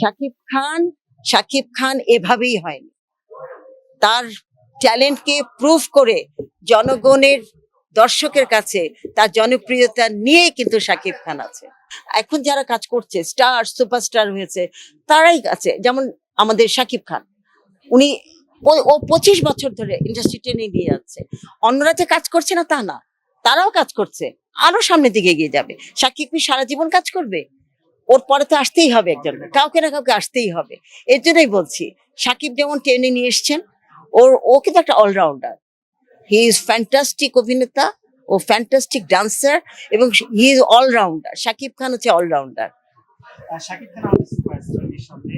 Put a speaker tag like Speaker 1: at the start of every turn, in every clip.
Speaker 1: শাকিব খান শাকিব খান এভাবেই হয়নি। তার ট্যালেন্টকে প্রুভ করে জনগণের দর্শকের কাছে তার জনপ্রিয়তা নিয়ে কিন্তু শাকিব খান আছে। এখন যারা কাজ করছে, স্টার, সুপারস্টার হয়েছে, তারাই আছে। যেমন আমাদের শাকিব খান। উনি ও- ও পঁচিশ বছর ধরে ইন্ডাস্ট্রি টেনে নিয়ে যাচ্ছে। অন্যরা যে কাজ করছে না তা না, তারাও কাজ করছে। আরও সামনের দিকে এগিয়ে যাবে। সাকিব কি সারা জীবন কাজ করবে? ওর পরে তো আসতেই হবে একজন। কাউকে। না কাউকে আসতেই হবে। এর জন্যই বলছি সাকিব যেমন টেনে নিয়ে এসছেন ওর ও কিন্তু একটা অলরাউন্ডার হি ইজ ফ্যান্টাস্টিক অভিনেতা ও ফ্যান্টাস্টিক ডান্সার এবং he is allrounder Shakib Khan হচ্ছে অলরাউন্ডার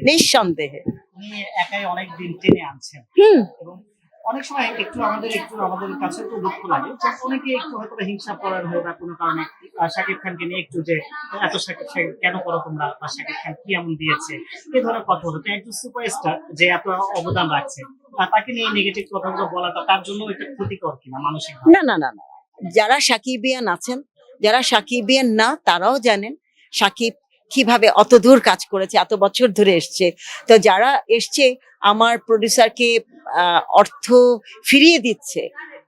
Speaker 2: নিঃসন্দেহে। একাই অনেক দিন টেনে আনছেন।
Speaker 1: হুম।
Speaker 2: এবং অনেক সময় একটু আমাদের একটু আমাদের কাছে একটু দুঃখ লাগে অনেকে একটু হয়তো হিংসা করার হয়ে বা কোনো কারণে শাকিব খানকে নিয়ে একটু যে এত শাকিব কেন করো তোমরা? বা শাকিব খান কি এমন দিয়েছে? এই ধরনের কথা হলো তো একজন সুপারস্টার যে এত অবদান রাখছে তাকে নিয়ে নেগেটিভ কথাগুলো বলাটা তার জন্য একটা ক্ষতিকর কিনা মানসিক
Speaker 1: না না না না। যারা সাকিবিয়ান আছেন, যারা সাকিবিয়ান না, তারাও জানেন সাকিব কীভাবে অত দূর কাজ করেছে, এত বছর ধরে এসছে। তো যারা এসছে, আমার প্রডিউসারকে অর্থ ফিরিয়ে দিচ্ছে,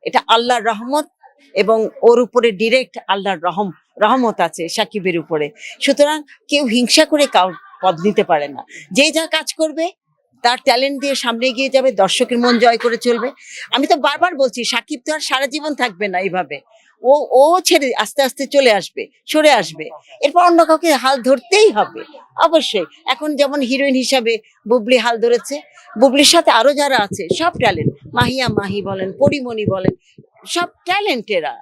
Speaker 1: এটা আল্লাহর রহমত এবং ওর উপরে ডিরেক্ট আল্লাহর রহম, রহমত আছে সাকিবের উপরে। সুতরাং কেউ হিংসা করে কাউ পদ নিতে পারে না। যে যা কাজ করবে, তার ট্যালেন্ট দিয়ে সামনে গিয়ে যাবে, দর্শকের মন জয় করে চলবে। আমি তো বারবার বলছি, সাকিব তো আর সারা জীবন থাকবে না এইভাবে ও ও ছেড়ে আস্তে আস্তে চলে আসবে, সরে আসবে। এরপর অন্য কাউকে হাল ধরতেই হবে, অবশ্যই। এখন যেমন হিরোইন হিসাবে বুবলি হাল ধরেছে, বুবলির সাথে আরও যারা আছে, সব ট্যালেন্ট মাহিয়া মাহি বলেন, পরিমণি বলেন সব ট্যালেন্ট এরা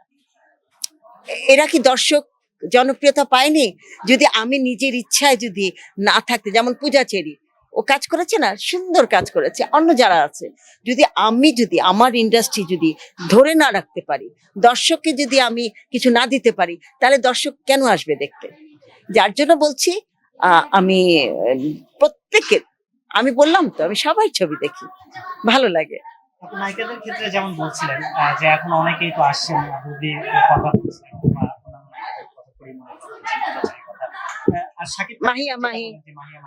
Speaker 1: এরা কি দর্শক জনপ্রিয়তা পায়নি? যদি আমি নিজের ইচ্ছায় যদি না থাকতে, যেমন পূজা চেরি ও কাজ করেছে না, সুন্দর কাজ করেছে, অন্য যারা আছে, যদি আমি যদি, আমার ইন্ডাস্ট্রি যদি ধরে না রাখতে পারি, দর্শককে যদি আমি কিছু না দিতে পারি, তাহলে দর্শক কেন আসবে দেখতে? যার জন্য বলছি আমি প্রত্যেকের আমি বললাম তো, আমি সবাই ছবি দেখি, ভালো লাগে।
Speaker 2: নায়িকাদের ক্ষেত্রে যেমন বলছিলেন যে এখন অনেকেই তো আসছেন কথা বা আর
Speaker 1: মাহিয়া মাহি।
Speaker 2: মাহিয়া।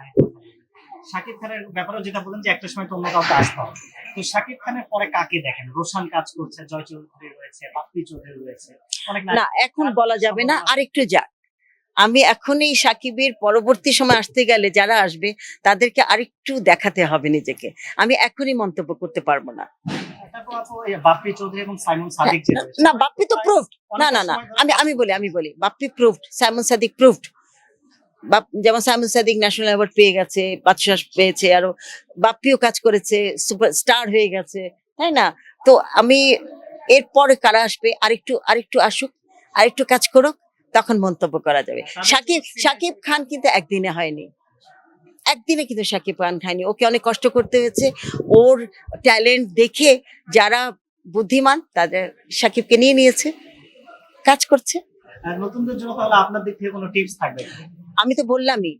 Speaker 2: শাকিব খানের ব্যাপারেও যেটা বলেন যে একটা সময় তো অন্য কাউকে আসতে হবে। তো শাকিব খানের পরে কাকে দেখেন? রোশান কাজ করছে জয় চৌধুরী রয়েছে বাপ্পি চৌধুরী রয়েছে। অনেক
Speaker 1: না এখন বলা যাবে না আরেকটু যাক। আমি এখনই সাকিবের পরবর্তী সময় আসতে গেলে যারা আসবে তাদেরকে আরেকটু দেখাতে হবে নিজেকে। আমি এখনই মন্তব্য করতে পারব না। না বাপ্পি তো প্রুফড না না না আমি আমি বলি আমি বলি Bappi proofed Simon Sadik proofed যেমন সাইমন সাদিক ন্যাশনাল অ্যাওয়ার্ড পেয়ে গেছে বাদশাহ পেয়েছে আরও বাপ্পিও কাজ করেছে সুপার স্টার হয়ে গেছে তাই না? তো আমি এরপরে কারা আসবে আরেকটু আরেকটু আসুক আরেকটু কাজ করুক তখন মন্তব্য করা যাবে। সাকিব সাকিব খান কিন্তু একদিনে হয়নি। একদিনে কিন্তু সাকিব খান খায়নি। ওকে অনেক কষ্ট করতে হয়েছে। ওর ট্যালেন্ট দেখে যারা বুদ্ধিমান তাদের সাকিবকে নিয়ে নিয়েছে। কাজ করছে।
Speaker 2: নতুনদের জন্য তাহলে আপনার দিক থেকে কোনো টিপস থাকবে
Speaker 1: আমি তো বললামই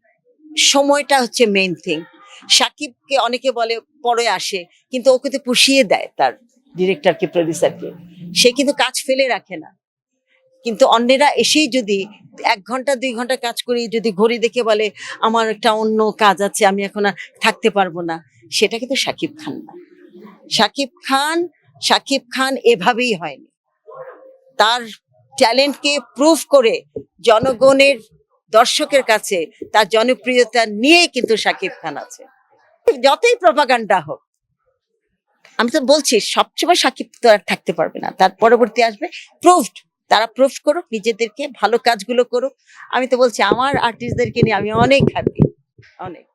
Speaker 1: সময়টা হচ্ছে মেইন থিং সাকিবকে অনেকে বলে পরে আসে। কিন্তু ওকে তো পুষিয়ে দেয় তার ডিরেক্টরকে প্রডিউসারকে সে কিন্তু কাজ ফেলে রাখে না। কিন্তু অন্যেরা এসেই যদি এক ঘণ্টা, দুই ঘণ্টা কাজ করি যদি ঘড়ি দেখে বলে, আমার একটা অন্য কাজ আছে, আমি এখন আর থাকতে পারব না। সেটা কিন্তু সাকিব খান না। সাকিব খান সাকিব খান এভাবেই হয়নি। তার ট্যালেন্টকে প্রুভ করে জনগণের দর্শকের কাছে তার জনপ্রিয়তা নিয়ে কিন্তু সাকিব খান আছে। যতই প্রপাগান্ডা হোক, আমি তো বলছি, সবসময় সাকিব তো আর থাকতে পারবে না। তার পরবর্তী আসবে প্রুভড তারা প্রুফ করুক, নিজেদেরকে ভালো কাজগুলো করুক। আমি তো বলছি, আমার আর্টিস্টদেরকে নিয়ে আমি অনেক হ্যাপি অনেক।